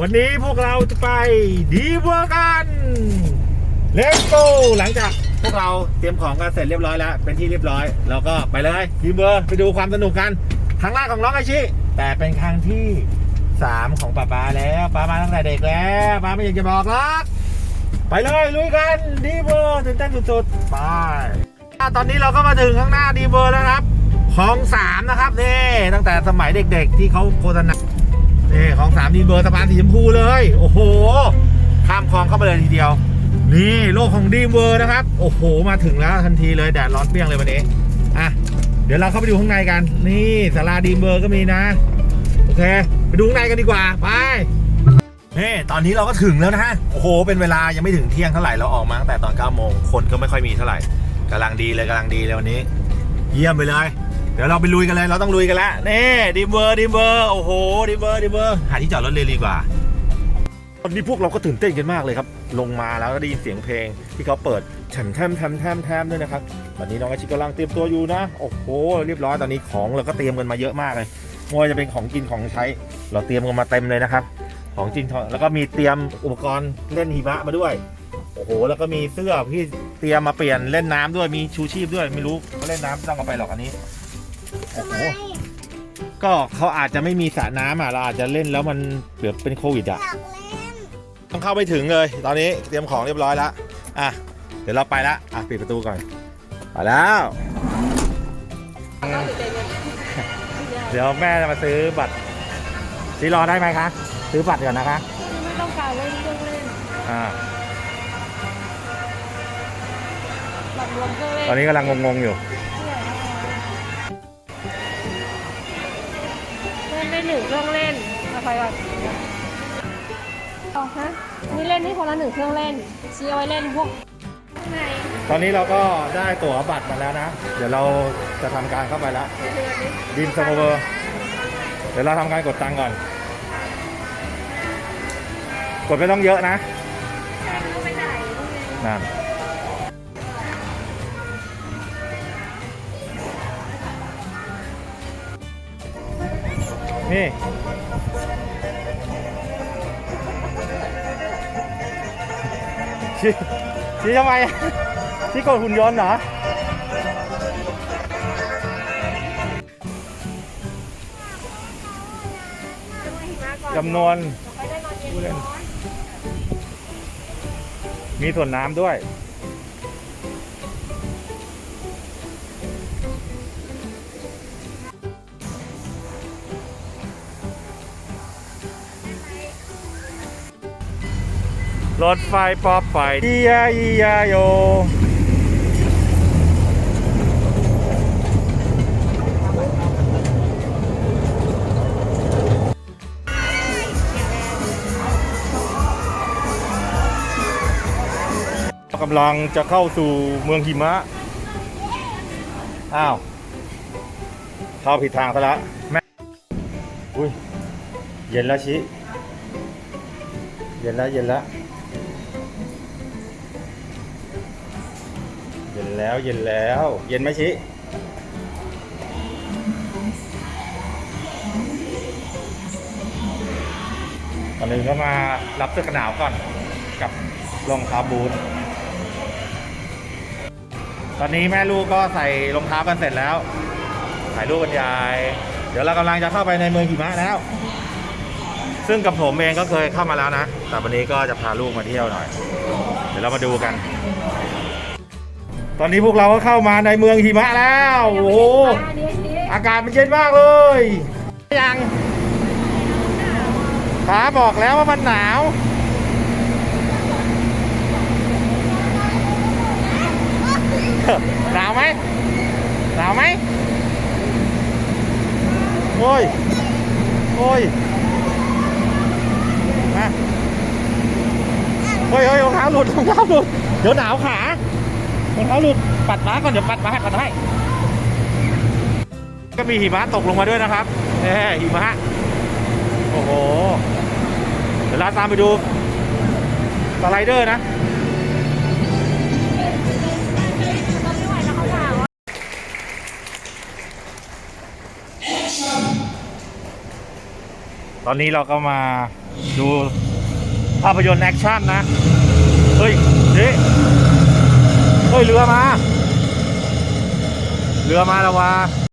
วันนี้พวกเราจะไปดีเวอร์กันเลสโกหลังจากพวกเราเตรียมของกันเสร็จเรียบร้อยแล้ว เป็นที่เรียบร้อย เราก็ไปเลยดีเวอร์ไปดูความสนุกกันครั้งแรกของน้องอาชิ แต่เป็นครั้งที่สามของป้าปาแล้วป้ามาตั้งแต่เด็กแล้วป้าไม่อยากจะบอกหรอกไปเลยลุยกันดีเวอร์ตื่นเต้นสุดๆไปตอนนี้เราก็มาถึงข้างหน้าดีเวอร์แล้วครับของสามนะครับนี่ตั้งแต่สมัยเด็กๆ ที่เขาโฆษณา นี่ของสามดีเบอร์สะพานสีชมพูเลย โอ้โห ข้ามคลองเข้าไปเลยทีเดียว นี่โลกของดีเวอร์นะครับ โอ้โห มาถึงแล้วทันทีเลยแดดร้อนเปรี้ยงเลยวันนี้ อะ เดี๋ยวเราเข้าไปดูข้างในกัน นี่ศาลาดีเบอร์ก็มีนะ โอเค ไปดูข้างในกันดีกว่า ไปนี่ตอนนี้เราก็ถึงแล้วนะฮะ โอ้โห เป็นเวลายังไม่ถึงเที่ยงเท่าไหร่ เราออกมาตั้งแต่ตอน9โมง คนก็ไม่ค่อยมีเท่าไหร่กำลังดีเลยกำลังดีเลยวันนี้ เยี่ยมไปเลย เดี๋ยวเราไปลุยกันเลยเราต้องลุยกันแล้วนี่ดีเบอร์ดีเบอร์โอ้โหดีเบอร์ดีเบอร์หาที่จอดรถเลยดีกว่าตอนนี้พวกเราก็ตื่นเต้นกันมากเลยครับ ลงมาแล้วก็ได้ยินเสียงเพลงที่เขาเปิดแถมแถมแถมแถมแถมด้วยนะครับวันนี้น้องอาชิกำลังเตรียมตัวอยู่นะโอ้โหเรียบร้อยตอนนี้ของเราก็เตรียมกันมาเยอะมากเลยไม่ว่าจะเป็นของกินของใช้ เราเตรียมกันมาเต็มเลยนะครับ ของจริงแล้วก็มีเตรียมอุปกรณ์เล่นหิมะมาด้วยโอ้โห แล้วก็มีเสื้อที่เตรียมมาเปลี่ยนเล่นน้ำด้วยมีชูชีพด้วยไม่รู้เขาเล่นน้ำต้องเอาไปหรอกอันนี้ โอ้โหก็เขาอาจจะไม่มีสระน้ำอะเราอาจจะเล่นแล้วมันเกือบเป็นโควิดอะต้องเข้าไปถึงเลย ตอนนี้เตรียมของเรียบร้อยแล้วอะ เดี๋ยวเราไปละอะปิดประตูก่อนไปแล้ว เดี๋ยวแม่จะมาซื้อบัตรซีรอได้ไหมคะ ซื้อบัตรก่อนนะคะ ไม่ต้องการเล่นเครื่องเล่นอ่า หลับรวมเครื่องเล่นตอนนี้กำลังงงๆอยู่ เล่นได้หนึ่งเครื่องเล่นเอาไปก่อนเอฮะนี่เล่นนี่คนละหนึ่งเครื่องเล่นชี้เอาไว้เล่นพวกข้างในตอนนี้เราก็ได้ตั๋วบัตรมาแล้วนะ เดี๋ยวเราจะทำการเข้าไปแล้วดิมสโมเวอร์ เดี๋ยวเราทำการกดตังค์ก่อน กดไม่ต้องเยอะนะนนั่ นนี่ ชี้ชี้ทำไมอะชี้กดหุ่นยนต์เหรอ จำนวนไปได้นอนเย็นผู้เล่นร้อนมีส่วนน้ำด้วย รถไฟปอไปอียาอียาโยกำลังจะเข้าสู่เมืองหิมะ อ้าว เข้าผิดทางซะแล้วแม่ อุ้ย เย็นแล้วชิ เย็นแล้วเย็นแล้ว แล้วเย็นแล้ว เย็นไหมชิ ตอนนี้ก็มารับเสื้อกันหนาวก่อนกับรองเท้าบูทตอนนี้แม่ลูกก็ใส่รองเท้ากันเสร็จแล้ว ถ่ายรูปกันยาย เดี๋ยวเรากำลังจะเข้าไปในเมืองหิมะแล้ว ซึ่งกับผมเองก็เคยเข้ามาแล้วนะ แต่วันนี้ก็จะพาลูกมาเที่ยวหน่อย เดี๋ยวเรามาดูกัน ตอนนี้พวกเราก็เข้ามาในเมืองหิมะแล้ว โอ้โหอันนี้ชี้อากาศมันเย็นมากเลยยังขาบอกแล้วว่ามันหนาว หนาวไหมหนาวไหมโอ้ย โอ้ยมาเฮ้ยเฮ้ยรองเท้าหลุดรองเท้าหลุด เดี๋ยวหนาวขา รองเท้าหลุดปัดม้าก่อนเดี๋ยวปัดม้าให้ปัดให้ก็มีหิมะตกลงมาด้วยนะครับเน่หิมะโอ้โหเดี๋ยวเราตามไปดูสไลเดอร์นะตอนนี้เราก็มาดูภาพยนตร์แอคชั่นนะ เฮ้ยเจ๊ เฮ้ยเรือมา เรือมาแล้ววะ